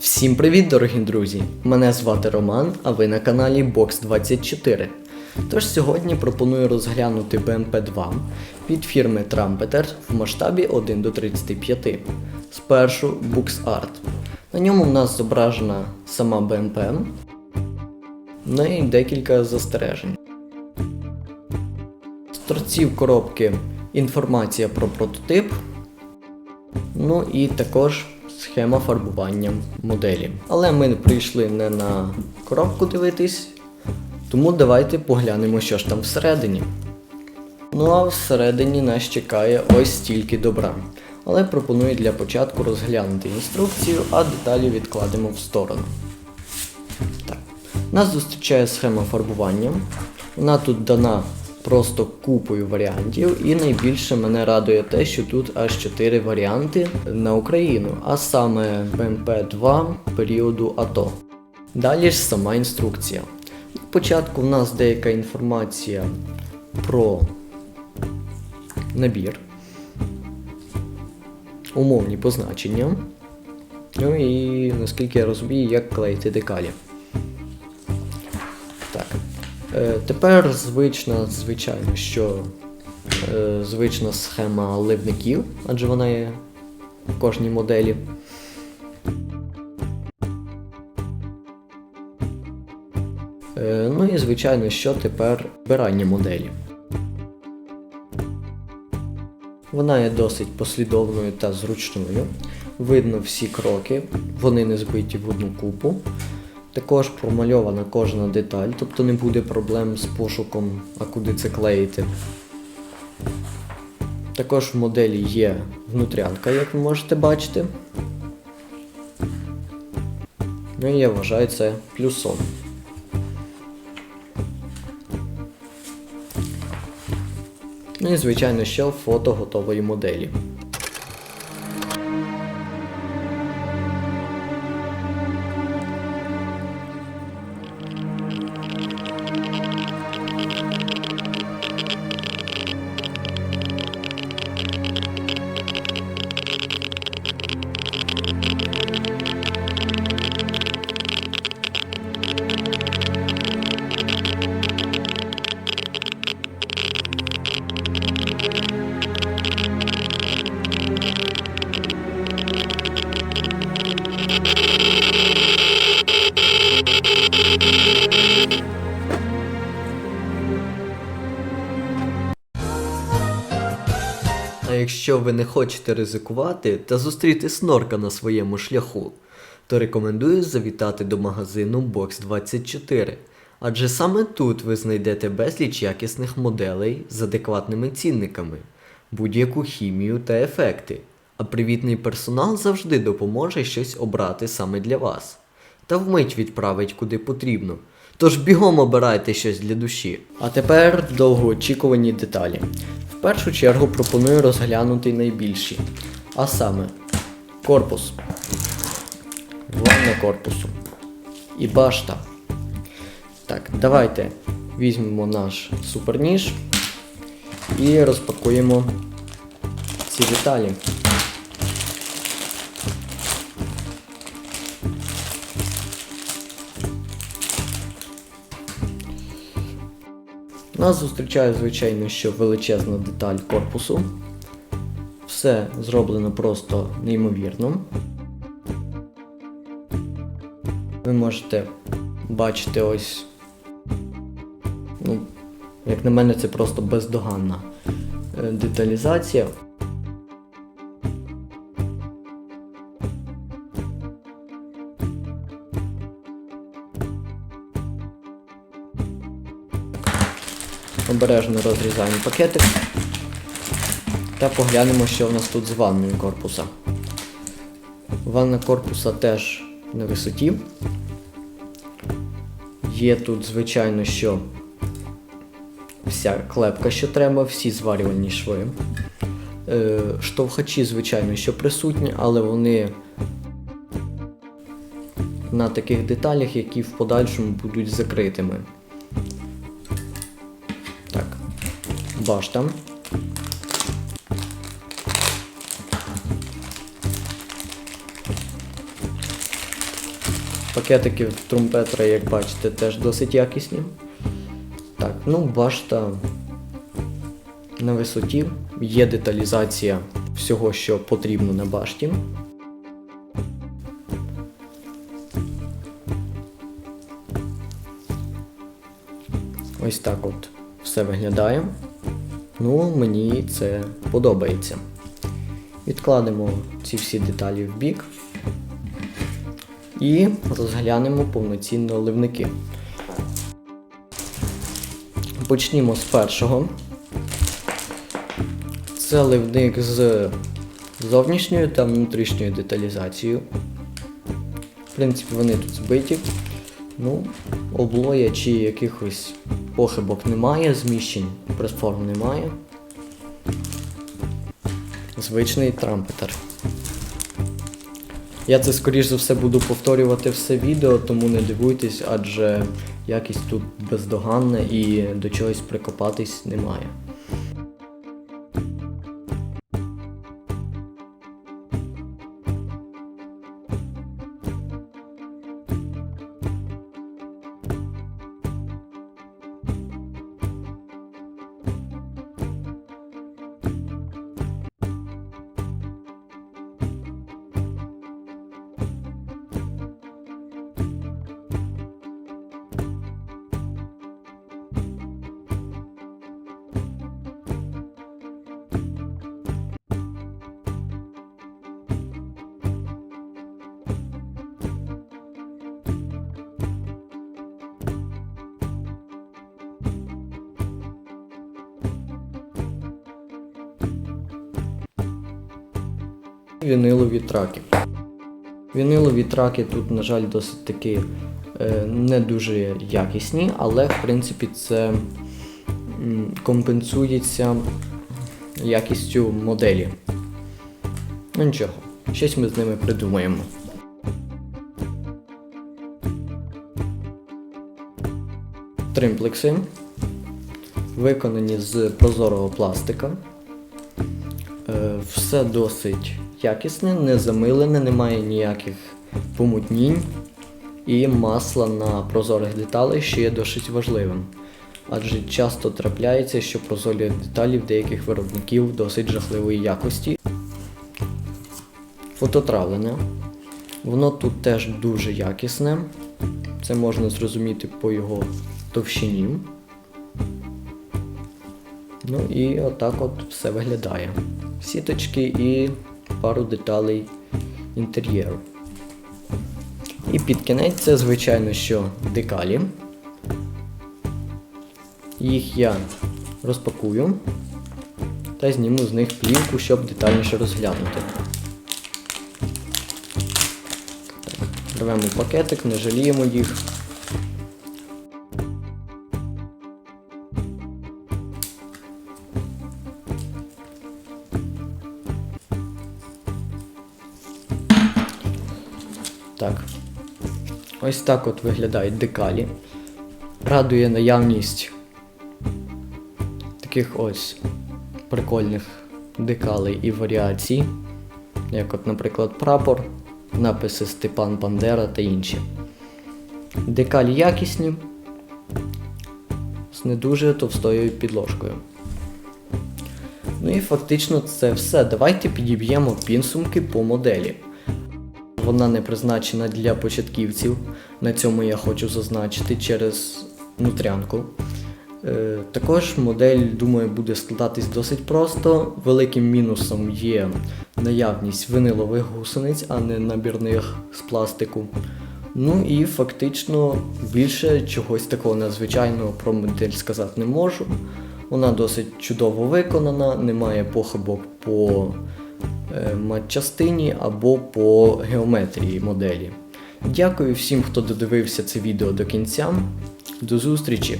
Всім привіт, дорогі друзі! Мене звати Роман, а ви на каналі Box24. Тож сьогодні пропоную розглянути BMP2 від фірми Trumpeter в масштабі 1 до 35. Спершу BooksArt. На ньому в нас зображена сама BMP, ну і декілька застережень. З торців коробки інформація про прототип, ну і також схема фарбування моделі. Але ми прийшли не на коробку дивитись, тому давайте поглянемо, що ж там всередині. Ну а всередині нас чекає ось стільки добра. Але пропоную для початку розглянути інструкцію, а деталі відкладемо в сторону. Так. Нас зустрічає схема фарбування. Вона тут дана просто купою варіантів, і найбільше мене радує те, що тут аж 4 варіанти на Україну, а саме БМП-2 періоду АТО. Далі ж сама інструкція. Спочатку в нас деяка інформація про набір, умовні позначення. Ну і наскільки я розумію, як клеїти декалі. Е, тепер звична, звичайно, що е, звична схема ливників, адже вона є в кожній моделі. Е, ну і звичайно, що тепер вбирання моделі. Вона є досить послідовною та зручною. Видно всі кроки, вони не збиті в одну купу. Також промальована кожна деталь, тобто не буде проблем з пошуком, а куди це клеїти. Також в моделі є внутрянка, як ви можете бачити. Ну і я вважаю це плюсом. Ну і звичайно ще фото готової моделі. Якщо ви не хочете ризикувати та зустріти снорка на своєму шляху, то рекомендую завітати до магазину Box24. Адже саме тут ви знайдете безліч якісних моделей з адекватними цінниками, будь-яку хімію та ефекти. А привітний персонал завжди допоможе щось обрати саме для вас. Та вмить відправить куди потрібно. Тож бігом обирайте щось для душі. А тепер довгоочікувані деталі. В першу чергу пропоную розглянути найбільші. А саме корпус. Головне корпусу. І башта. Так, давайте візьмемо наш суперніж і розпакуємо ці деталі. Нас зустрічає, звичайно, що величезна деталь корпусу. Все зроблено просто неймовірно. Ви можете бачити ось. Ну, як на мене, це просто бездоганна е, деталізація. Обережно розрізаємо пакетик та поглянемо, що в нас тут з ванною корпуса. Ванна корпуса теж на висоті. Є тут, звичайно, що вся клепка, що треба, всі зварювальні шви. Е, штовхачі, звичайно, що присутні, але вони на таких деталях, які в подальшому будуть закритими. Башта. Пакетики трумпетра, як бачите, теж досить якісні. Так, ну башта на висоті. Є деталізація всього, що потрібно на башті. Ось так от все виглядає. Ну, мені це подобається. Відкладемо ці всі деталі в бік і розглянемо повноцінно ливники. Почнімо з першого. Це ливник з зовнішньою та внутрішньою деталізацією. В принципі, вони тут збиті. Ну, облоя чи якихось похибок немає, зміщень пресформ немає. Звичний трампетер. Я це скоріш за все буду повторювати все відео, тому не дивуйтесь, адже якість тут бездоганна і до чогось прикопатись немає. Вінилові траки. Вінилові траки тут, на жаль, досить таки е, не дуже якісні, але в принципі це компенсується якістю моделі. Ну нічого, щось ми з ними придумаємо. Тримплекси виконані з прозорого пластика. Е, Все досить якісне, не замилене, немає ніяких помутнінь і масла на прозорих деталей, що є досить важливим. Адже часто трапляється, що прозорі деталі в деяких виробників досить жахливої якості. Фототравлене. Воно тут теж дуже якісне. Це можна зрозуміти по його товщині. Ну і отак от все виглядає. Сіточки і пару деталей інтер'єру. І під кінець це, звичайно, що декалі. Їх я розпакую та зніму з них плівку, щоб детальніше розглянути. Рвемо пакетик, не жаліємо їх. Так. Ось так от виглядають декалі. Радує наявність таких ось прикольних декалей і варіацій, як от, наприклад, прапор, написи Степан Бандера та інші. Декалі якісні з не дуже товстою підложкою. Ну і фактично це все. Давайте підіб'ємо підсумки по моделі. Вона не призначена для початківців. На цьому я хочу зазначити через нутрянку. Е, також модель, думаю, буде складатись досить просто. Великим мінусом є наявність винилових гусениць, а не набірних з пластику. Ну і фактично більше чогось такого надзвичайного про модель сказати не можу. Вона досить чудово виконана, немає похибок по матчастині або по геометрії моделі. Дякую всім, хто додивився це відео до кінця. До зустрічі!